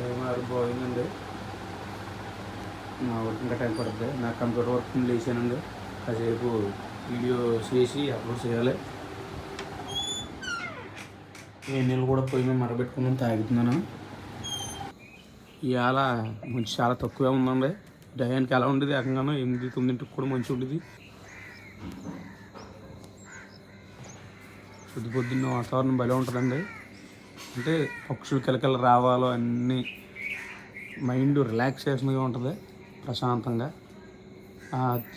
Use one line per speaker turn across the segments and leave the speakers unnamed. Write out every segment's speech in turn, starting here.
ఏమారు పోయిందండి మా వర్క్ ఇంకా టైం పడుతుంది నా కంప్యూటర్ వర్క్ లేచానండి కాసేపు వీడియో చేసి అప్లోడ్ చేయాలి ఏ నీళ్ళు కూడా పోయి మేము మరబెట్టుకున్నాం తాగుతున్నాను ఇవాళ మంచి చాలా తక్కువే ఉందండి టయానికి ఎలా ఉండేది ఏకంగానో ఎనిమిది తొమ్మిదింటికి కూడా మంచి ఉండేది పొద్దు పొద్దున్న వాతావరణం భలే ఉంటుందండి అంటే పక్షులు కిలకలు రావాలో అన్నీ మైండ్ రిలాక్సేషన్గా ఉంటుంది ప్రశాంతంగా.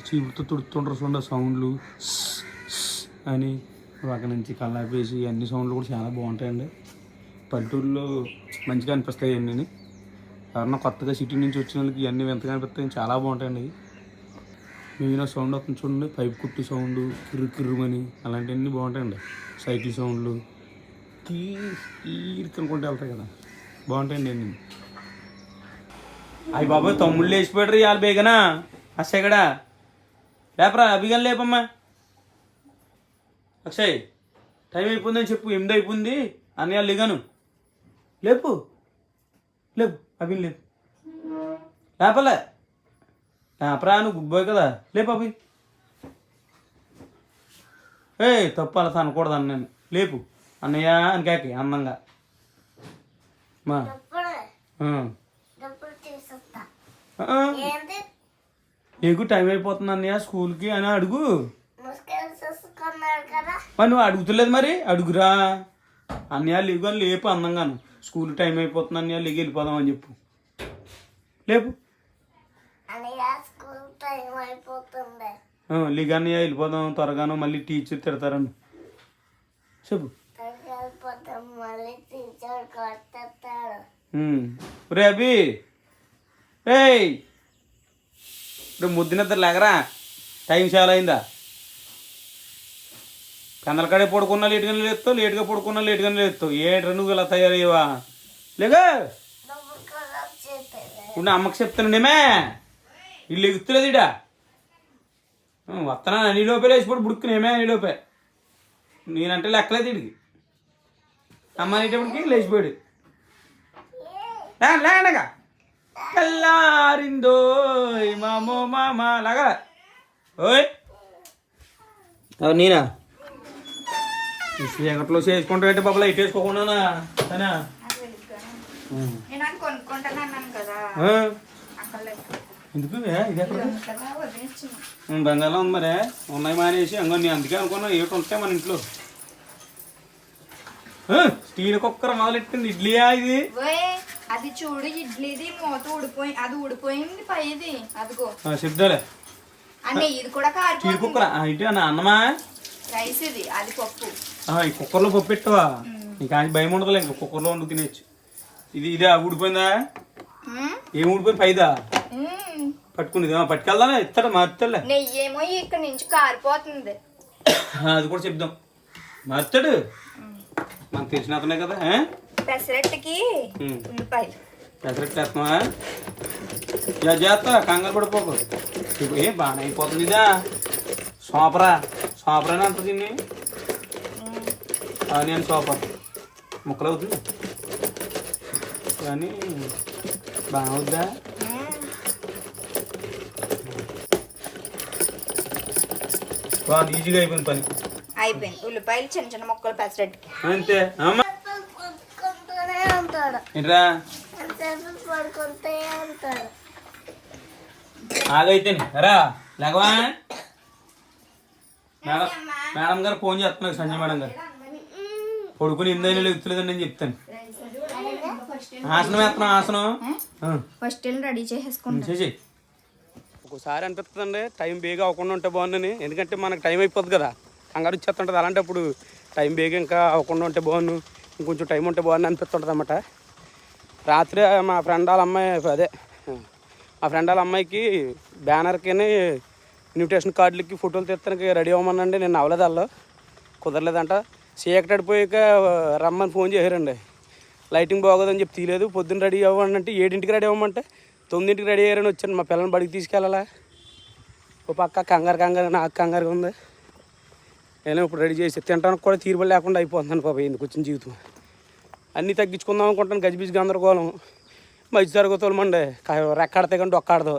చీపుతో తుడుతుంటారు చూడండి సౌండ్లు అని అక్కడి నుంచి కల్లాపేసి అన్ని సౌండ్లు కూడా చాలా బాగుంటాయండి. పల్లెటూరులో మంచిగా అనిపిస్తాయి అన్నీ ఎవరన్నా కొత్తగా సిటీ నుంచి వచ్చిన వాళ్ళకి ఇవన్నీ వింతగా అనిపిస్తాయి చాలా బాగుంటాయండి ఇవి. సౌండ్ వస్తుంది చూడండి పైప్ కుట్టి సౌండ్ కిర్రు కిర్రుమని అలాంటివన్నీ బాగుంటాయండి. సైకిల్ సౌండ్లు కీర్తనుకుంటూ వెళ్తాయి కదా. బాగుంటాయండి నేను అయ్యి బాబాయ్ తమ్ముళ్ళు లేచిపోయాడు ఇవాళ బేగనా? అక్షయగడా లేపరా అభిగన్ లేపమ్మా. అక్షయ్ టైం అయిపోయిందని చెప్పు ఎనిమిది అయిపోయింది. అన్నయ్య లేగాను లేపు. లేపు అభిన్ లేపు. లేపలే. లేపరా నువ్వు గుబ్బోయ్ కదా. లేపు అభిన్. ఏ తప్పు అలా అనకూడదు అన్న నేను లేపు. అన్నయ్య అని కాకి అందంగా మా. నీకు టైం అయిపోతుంది అన్నయ్య స్కూల్కి అని అడుగు. మరి నువ్వు అడుగుతులేదు మరి? అడుగురా. అన్నయ్య లేవు అని లేపు అందంగాను స్కూల్ టైం అయిపోతుంది అన్నయ్య లేగి వెళ్ళిపోదాం అని చెప్పు. లేపు. లేగి అన్నయ్య వెళ్ళిపోదాం త్వరగాను మళ్ళీ టీచర్ తిడతారని. చెప్పు
వెళ్ళిపోతాం మళ్ళీ టీచర్ కొట్టేస్తాడు
ఉమ్. రే అభి. ఏయ్. ఇప్పుడు ముద్దు నిద్ర లేకరా? టైం చాలా అయిందా? కందలకాడే పడుకున్నా లేటుగానే లేస్తావు లేటుగా పడుకున్నా లేటుగానే లేస్తావు ఏంట్రా నువ్వు ఇలా తయారయ్యవా? లేగా ఇప్పుడు నా అమ్మకి చెప్తానండేమే వీళ్ళు ఎగుతులేదు ఇడా వస్తానా నీ లోపే లేచిపోయి బుడుక్కునేమే నీ లోపే. నేనంటే లెక్కలేదు ఇడికి అమ్మ అనేటప్పటికి లేచిపోయాడు లే- లేనగా తెల్లారిందో మామో మామ లాగా. ఓయ్. నేనా? చీకట్లో చేసుకుంటా అంటే బాబులా ఇటు వేసుకోకుండా సరేనా. ఎందుకు? ఇది ఎక్కడ? బెంగాల్లో ఉంది మరే. ఉన్నాయి మానేసి అంగో నేను అందుకే అనుకున్నా ఏటి ఉంటాయి మన ఇంట్లో? స్టీల్ కుక్కర్ మొదలెట్టింది. ఇడ్లీయా ఇది?
అది చూడు ఇడ్లీది మూత ఊడిపోయి అది ఊడిపోయింది పైది. అదిగో.
చెప్దాలే
అన్నీ ఇది కూడా
స్టీల్ కుక్కర్? ఇటు అన్న అన్నమా?
రైస్ ఇది అది పప్పు.
ఈ కుక్కర్లో పప్పు పెట్టవా? నీకు ఆయన భయం ఉండదులే ఇంకా కుక్కర్లో వండు తినేచ్చు ఇది ఇదే ఊడిపోయిందా. ఏం ఊడిపోయింది పైదా. పట్టుకునేది ఆ, పట్టుకెళ్దా ఇస్తాడా మారుతాడులే.
నెయ్యి ఏమో ఇక్కడ నుంచి కారిపోతుంది.
అది కూడా చెప్దాం. మారుతాడు? మనకు తెలిసిన అతనే కదా ఆ?
పెసరట్టుకి
ఉమ్.
ఉల్లిపాయలు
పెసరట్టు వేస్తున్నావా ఇలా చేస్తా కంగారు పడిపోకు ఇప్పుడు ఏ బాగానే అయిపోతుంది ఇదా సోపరా సోపరా అంట దీన్ని నేను సోపర్ ముక్కలు అవుతుంది కానీ బాగా అవుద్దా
మ్మ్.
బాగా ఈజీగా అయిపోయింది పని
అయిపోయింది ఉల్లిపాయలు చిన్న చిన్న ముక్కలు పెసరట్టుకి
అంతే. అమ్మ. ఏంట్రా? ఆగైతే రా లేకవా మేడం మేడం గారు ఫోన్ చేస్తున్నారు సంజయ్ మేడం గారు. పడుకుని ఎనిమిది లెగుతులేదని నేను చెప్తాను. ఆసనం వేస్తున్నాం ఆసనం?
ఫస్ట్ రెడీ చేసేసుకుంటాం.
చేసి ఒకసారి అనిపిస్తుందండి టైం బేగా అవ్వకుండా ఉంటే బాగుందని ఎందుకంటే మనకు టైం అయిపోద్ది కదా. కంగారు వచ్చేస్తుంటుంది. అలాంటప్పుడు టైం బేగా ఇంకా అవ్వకుండా ఉంటే బాగుండు ఇంకొంచెం టైం ఉంటే బాగుంది అనిపిస్తుంటుంది అన్నమాట. రాత్రి మా ఫ్రెండ్ వాళ్ళ అమ్మాయి అదే మా ఫ్రెండ్ వాళ్ళ అమ్మాయికి బ్యానర్కి ఇన్విటేషన్ కార్డులకి ఫోటోలు తీస్తానికి రెడీ అవ్వమనండి. నేను అవ్వలేదు వాళ్ళు కుదరలేదంట. చీకటి అడిపోయాక రమ్మని ఫోన్ చేశారండి. లైటింగ్ బాగోదని చెప్పి తీయలేదు. పొద్దున్న రెడీ అవ్వండి అంటే ఏడింటికి రెడీ అవ్వమంటే తొమ్మిదింటికి రెడీ అయ్యారని వచ్చాను. మా పిల్లల్ని బడికి తీసుకెళ్ళాలా? ఓ పక్క కంగారు కంగారు నాకు కంగారుగా ఉంది. నేను ఇప్పుడు రెడీ చేసి తినడానికి కూడా తీరుబడి లేకుండా అయిపోతుందని పాప ఎందుకు వచ్చిన జీవితం. అన్నీ తగ్గించుకుందాం అనుకుంటాను గజిబిజి గందరగోళం. మధ్య తరగతి వాళ్ళమండి రెక్కాడితే కానీ డొక్కాడదు.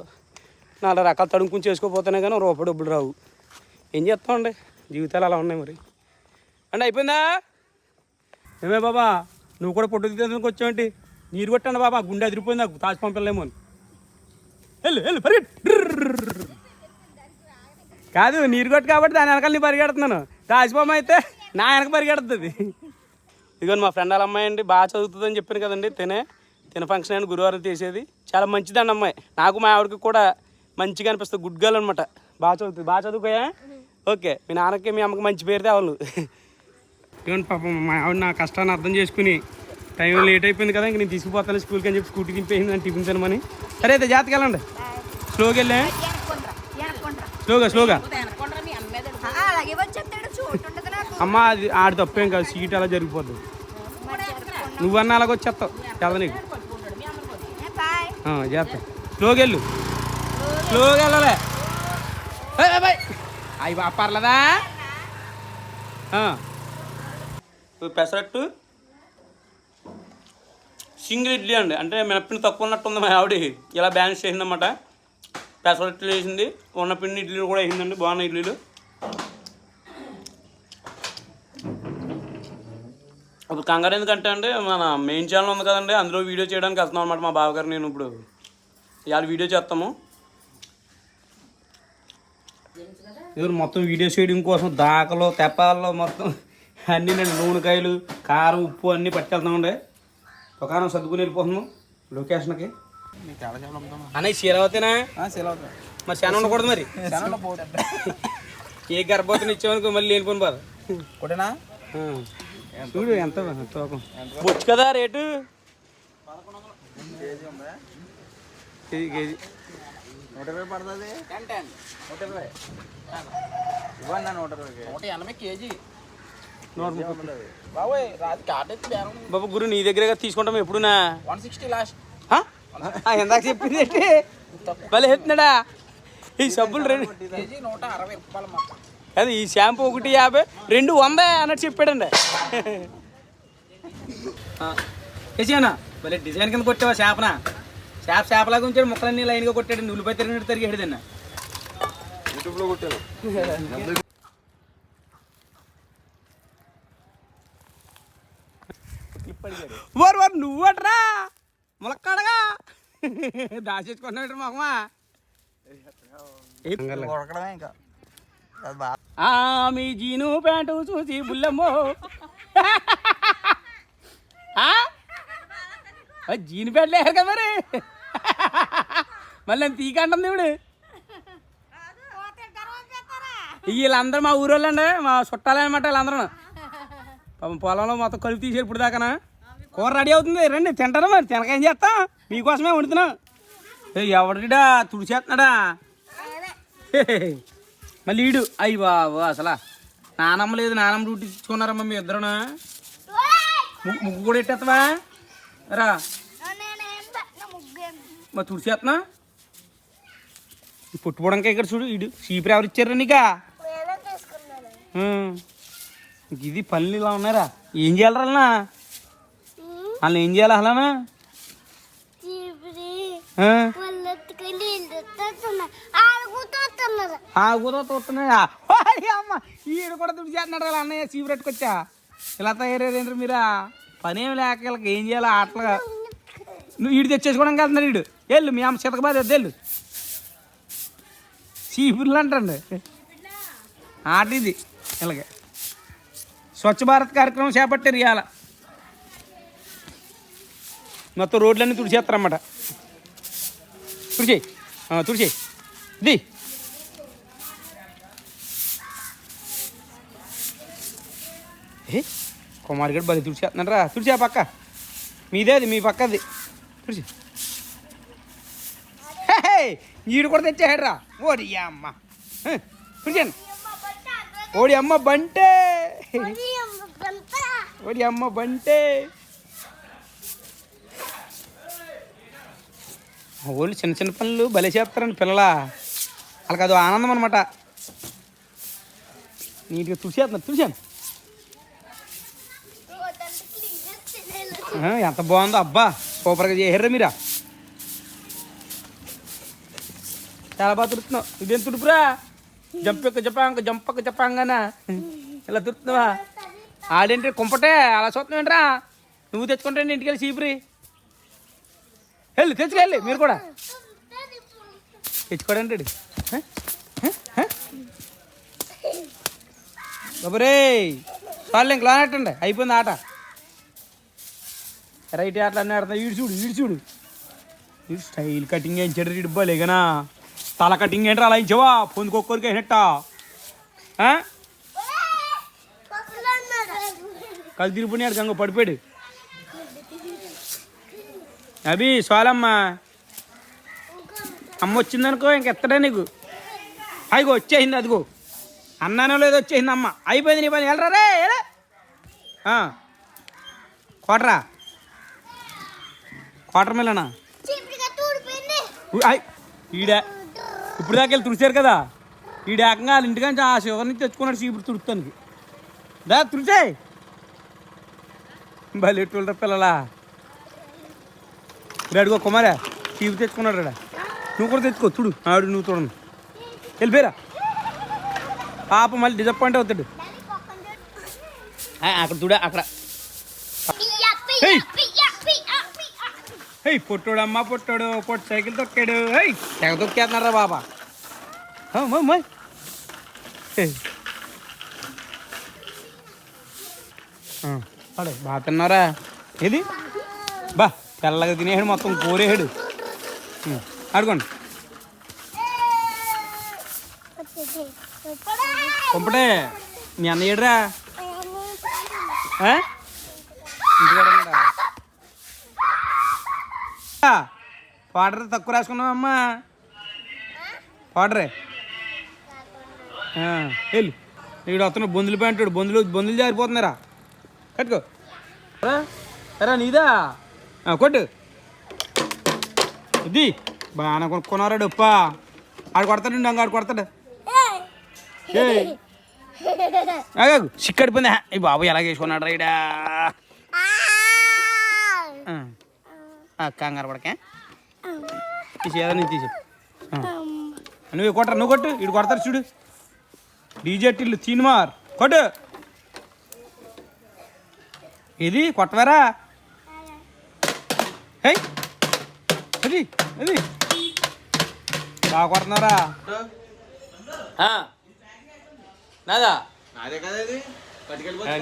నాలుగు రకాలు తడుముకుని చేసుకోపోతేనే కానీ రూపాయి డబ్బులు రావు. ఏం చేస్తామండి? జీవితాలు అలా ఉన్నాయి మరి. అంటే అయిపోయిందా? ఏమే బాబా నువ్వు కూడా పొట్టు తీసేందుకు వచ్చావంటి? నీరు కొట్టండి బాబా గుండె అదిరిపోయింది నాకు తాచి పంపలేమో అని. వెళ్ళు వెళ్ళు పరిగెట్టు. కాదు నీరు కొట్టు కాబట్టి దాని వెనకాల నీ పరిగెడుతున్నాను. రాజబాబు అయితే నా వెనక పరిగెడుతుంది. ఇదిగోండి మా ఫ్రెండ్ వాళ్ళ అమ్మాయి అండి బాగా చదువుతుందని చెప్పాను కదండి తినే తిన ఫంక్షన్ అని గురువారం తీసేది. చాలా మంచిదండి అమ్మాయి. నాకు మా ఆవిడకి కూడా మంచిగా అనిపిస్తుంది గుడ్ గర్ల్ అనమాట బాగా చదువుతుంది బాగా చదువుకోయా? ఓకే మీ నాన్నకి మీ అమ్మకి మంచి పేరు తేవాలి ఇదిగోండి పాపం మా ఆవిడ నా కష్టాన్ని అర్థం చేసుకుని టైం లేట్ అయిపోయింది కదా ఇంక నేను తీసుకుపోతాను స్కూల్కి అని చెప్పి స్కూటీ దింపేసింది అని టిఫిన్ తినమని. సరే అయితే జాతకి వెళ్ళండి. స్లోగా వెళ్ళా. స్లోగా స్లోగా
ఆ, అలాగే వచ్చేస్తాడు చోటు ఉండదు నాకు
అమ్మ అది ఆడి తప్పేం కాదు. సీట్ అలా జరిగిపోద్ది. నువ్వన్నా అలాగ వచ్చేస్తావు. చదవ నీకు. చేస్తా. స్లోకి వెళ్ళు స్లోగా వెళ్ళలే అవి పర్లేదా? పెసరట్టు. సింగిల్ ఇడ్లీ అండి. అంటే మినపిండి తక్కువ ఉన్నట్టు ఉంది మా ఆవిడ. ఇలా బ్యాలెన్స్ చేసిందన్నమాట. పెసరట్లు వేసింది. ఉన్న పిండి ఇడ్లీలు కూడా వేసిందండి. బాగున్నాయి ఇడ్లీలు. ఇప్పుడు కంగారు ఎందుకంటే అండి మన మెయిన్ ఛానల్ ఉంది కదండి అందులో వీడియో చేయడానికి వెళ్తున్నాం అనమాట మా బావగారు నేను ఇప్పుడు ఇవాళ వీడియో చేస్తాము. ఇదిగో మొత్తం వీడియో చేయడం కోసం దాకలు తెప్పాల్లో మొత్తం అన్నీ నేను నూనెకాయలు కారం ఉప్పు అన్నీ పట్టుకెళ్తామండి దుకాణం సర్దుకుని వెళ్ళిపోతున్నాం లొకేషన్కి. అన్నయ్య శీలవతేనా? మరి చాలా ఉండకూడదు మరి? ఏ గర్భవతిని ఇచ్చామనుకో మళ్ళీ లేనిపోను బాధ?
కొట్టేనా.
చూడు ఎంత తూకం. బొచ్చు కదా రేటు? KG KG.
నూట ఇరవై పడుతుంది. నూట ఇరవై. ఇవ్వండి నూట ఇరవై నూట ఎనభై కేజీ.
బాబు గురు నీ దగ్గరగా తీసుకుంటాం ఎప్పుడునా
వన్ సిక్స్టీ లాస్ట్.
ఆ? ఆ, ఎందాక చెప్పింది భలే ఎత్తున్నాడా ఈ సబ్బులు రెండు
కేజీ నూట అరవై రూపాయలు మొత్తం
అది ఈ షాంపూ ఒకటి యాభై రెండు వంద అన్నట్టు చెప్పాడండి. చేసానా భలే డిజైన్ కింద కొట్టావా చేపన? చేప చేపలాగా ఉంచాడు ముక్కలన్నీ లైన్గా కొట్టాడు ఉల్లిపాయ తిరిగినట్టు తిరిగాడు తిన్నా.
యూట్యూబ్లో కొట్టాను.
వారు వారు నువ్వట్రా ములక్కడగా? దాచేసుకున్నాడు మొహమా?
ఇంకా.
మీ జీను ప్యాంటు చూసి బుల్లమ్మో. జీను ప్యాంట్ లేరు కదా మరి. మళ్ళీ తీకంటుంది ఇప్పుడు వీళ్ళందరూ మా ఊరోళ్ళండి మా చుట్టాలే అనమాట వీళ్ళందరూ. పాపం పొలంలో మొత్తం కలుపు తీసారు ఇప్పుడు దాకా కూర రెడీ అవుతుంది రండి తింటారా మరి తినకేం చేస్తాం? మీకోసమే వండుతున్నాం. ఎవడిడా తుడిచేస్తున్నాడా? మళ్ళీ ఈడు. అయ్యి బాబు అసలు. నానమ్మ లేదు నానమ్మ డ్యూటీ ఇచ్చుకున్నారమ్మా మీ ఇద్దరునా. ము- ముగ్గు కూడా ఎట్టేస్తావా రా. మరి తుడిచేస్తున్నా ఈ పుట్టుకోవడానికి ఇక్కడ చూడు ఈడు చీపురు ఎవరు ఇచ్చారు నీకా. ఇది పనులు ఇలా ఉన్నారా ఏం చేయాలి అలా? వాళ్ళు ఏం చేయాలి అలానా
చీపురి
ఆ?
వాళ్ళు ఎత్తుకుని నీళ్ళు తెస్తున్నారు ఆడుకుంటున్నారు
ఆ కూడా చూస్తున్నాయా అమ్మ ఈడు కూడా దుడి చేస్తున్నాడు వాళ్ళ అన్నయ్య చీపురెట్టుకొచ్చా ఇలా తయారయ్యారు మీరా? పనేం లేక వీళ్ళకి ఏం చేయాలి ఆటలుగా. నువ్వు ఈడు తెచ్చేసుకోవడానికి కదా ఈడు. వెళ్ళు మీ అమ్మ చితక వెళ్ళు. చీపుర్లు అంటండి. ఆట ఇది ఇలాగే. స్వచ్ఛ భారత్ కార్యక్రమం చేపట్టారు ఇవాళ. మొత్తం రోడ్లన్నీ తుడిచేస్తారన్నమాట. తుడిచేయి. తుడిచేయి. ది. ఏ? కుమార్ బలి తుడిచేస్తున్నాడు రా. తుడిచే ఆ పక్క. మీదే అది మీ పక్కది తుడిచి. ఈడు కూడా తెచ్చాడు రా. ఓడి అమ్మ. తుడిచాను ఓడి అమ్మ బంటే. ఓడి అమ్మ బంటే. ఓళ్ళు చిన్న చిన్న పనులు భలే చేస్తారండి పిల్లల. వాళ్ళకి అది ఆనందం అనమాట నీట్గా తుడిచేస్తున్నారు తుడిచాను ఎంత బాగుందో. అబ్బా సూపర్గా చేయరా మీరా. చాలా బాగా తుడుతున్నావు ఇదేం తుడుపురా? జంపక్క జపాంగ జంపక్క జపాంగనా? ఇలా తుడుతున్నావా ఆడేంటి కుంపటే? అలా చూస్తున్నావు ఏంట్రా? నువ్వు తెచ్చుకుంటే ఇంటికి వెళ్ళి చీపురి. వెళ్ళి తెచ్చుకెళ్ళి మీరు కూడా. తెచ్చుకోడండి బాబురే చాలు ఇంక లోనట్టండి. అయిపోయింది ఆట. రైట్ అట్లా అన్నీ ఆడుతున్నా ఈడు చూడు ఈడు చూడు. ఈడు స్టైల్ కటింగ్ వేయించాడు ఈడు బలేగనా తల కటింగ్ ఏంట్రా అలా ఇచ్చావా? పొందుకొక్కరికి వేసినట్ట కళ్ళు తిరిగిపోయినాడు గంగ పడిపోయాడు. అభి సోలమ్మ. అమ్మ వచ్చిందనుకో ఇంక ఇంకెత్తడా నీకు. అదిగో వచ్చేసింది అదిగో. అన్నానో లేదో వచ్చేసింది అమ్మ. అయిపోయింది నీ పని. వెళ్ళరా రే కోటరా. కోటర్ మిల్లనా ఆయ్ ఈడే. ఇప్పుడు దాకా వెళ్ళి తుడిచారు కదా? ఈడ ఏకంగా వాళ్ళ ఇంటికాంచి ఆ షుగర్ నుంచి తెచ్చుకున్నాడు చీపురు తుడుతానికి. దా తుడిచే బలెట్టుకుంటారు పిల్లలా. అడుగో కుమారా చీపు తెచ్చుకున్నాడు రా నువ్వు కూడా తెచ్చుకో తుడు. ఆడు నువ్వు చూడండి వెళ్ళిపోయారా. పాప మళ్ళీ డిసప్పాయింట్ అవుతాడు. ఆ, అక్కడ చూడ అక్కడ. హేయ్ పొట్టోడు అమ్మ పొట్టోడు పొట్టు సైకిల్ తొక్కాడు హేయ్ తెగ తొక్కేస్తున్నారా బాబా? అడే బాగా తిన్నారా ఏది? బా తెల్లగా తినేసాడు మొత్తం కోరేసాడు. ఆడుకోండి. పంపటే మీ అన్న ఏడురా ఆ? ఇంటికాడ ఉన్నాడా? ఆ, పౌడర్ తక్కువ రాసుకున్నావమ్మా. పౌడరే వెళ్ళు. ఇక్కడ వస్తున్న బొందులు పెంటాడు బొందులు బొందులు జారిపోతున్నారా కట్టుకో. రా, ఎరా నీదా? కొట్టు. ఇది. బాగా కొనుక్కున్నారా డప్పా? ఆడు కొడతాడు అంగ ఆడు కొడతాడు. సిక్కడిపోయిందా ఈ బాబు ఎలా వేసుకున్నాడు రైడా కంగారు పడకే. తీసి నేను తీసి. నువ్వు కొట్టరా నువ్వు కొట్టు. ఇటు కొడతారు చూడు. డీజే టిల్లు తీన్మార్. కొట్టు. ఇది కొట్టవారా? హే అది అది బాగా కొడుతున్నారా నాదా?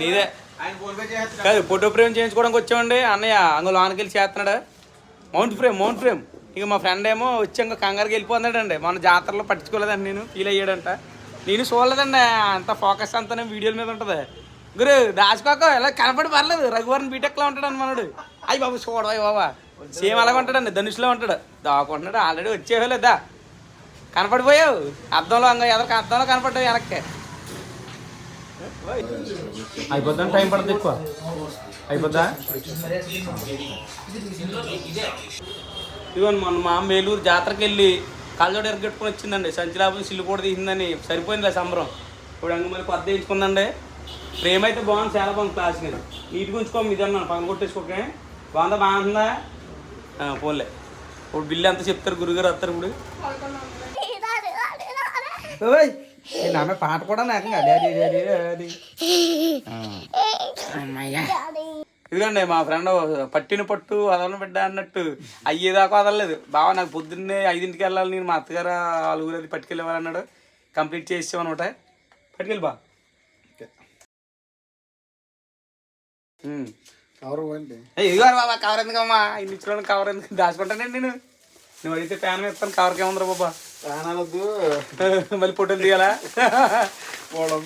నీదే
ఆయన ఫోన్ పే చేస్తాడు
కాదు ఫోటో ఫ్రేమ్ చేయించుకోవడానికి వచ్చామండి. అన్నయ్య అందులో లోనకి వెళ్ళి చేస్తున్నాడు. మౌంట్ ఫ్రేమ్ మౌంట్ ఫ్రేమ్ ఇక మా ఫ్రెండ్ ఏమో వచ్చి ఇంకా కంగారుకి వెళ్ళిపోతున్నాడండి. మన జాతరలో పట్టించుకోలేదండి నేను ఫీల్ అయ్యాడంట. నేను చూడలేదండి అంత ఫోకస్ అంతా వీడియోల మీద ఉంటుంది. గురు దాచుకోక ఎలా కనపడి పర్లేదు. రఘువరన్ బీటెక్లో ఉంటాడు అని మనడు. అయ్యి బాబు చూడవా బాబా. సేమ్ అలాగ ఉంటాడండి ధనుషులో ఉంటాడు. దాకుంటున్నాడు ఆల్రెడీ వచ్చేవలేదా కనపడిపోయావు. అద్దంలో అంగ ఎదరికి అద్దంలో కనపడ్డావు వెనక్కి. అయిపోద్దా టైం పడుతుంది ఎక్కువ. అయిపోద్దా ఇదిగోండి మొన్న మా అమ్మ ఏలూరు జాతరకి వెళ్ళి కళ్ళజోడు ఎరగట్టుకుని వచ్చిందండి. సంచిలాభం సిల్లు కూడా తీసిందని సరిపోయింది సంబరం. ఇప్పుడు అంగ మళ్ళీ కొత్త వేయించుకుందండి. ఫ్రేమ్ అయితే బాగుంది చాలా బాగుంది క్లాస్ కానీ నీట్గా ఉంచుకోము ఇది అన్నాను పక్కన కొట్టేసుకోకే బాగుందా బాగుందా ఆ, పోన్లే. ఇప్పుడు బిల్లు ఎంత చెప్తారు గురుగారు వస్తారు ఇప్పుడు? నేను ఆమె పాట కూడా నాకు అదే డాడీ డాడీ అమ్మయ్యా. ఇదిగోండి మా ఫ్రెండ్ పట్టిన పట్టు వదలను బిడ్డ అన్నట్టు. అయ్యేదాకా వదలలేదు బావ నాకు పొద్దున్నే ఐదింటికి వెళ్ళాలి నేను. మా అత్తగారు ఆలుగురు అది పట్టుకెళ్ళేవాలన్నాడు కంప్లీట్ చేసామన్నమాట పట్టుకెళ్ళి బా.
కవర్ పోయింది
ఏయ్, ఇదిగో బాబా కవర్ ఎందుకమ్మా? ఇన్ని ఇచ్చిన కవర్ ఎందుకు? దాచుకుంటానండి నేను నువ్వు అడిగితే ప్యాన్ ఇస్తాను కవర్కి ఏముందిరా బాబా?
ప్రాణాలొద్దు
మళ్ళీ ఫోటోలు తీయాలా?
పోవడం.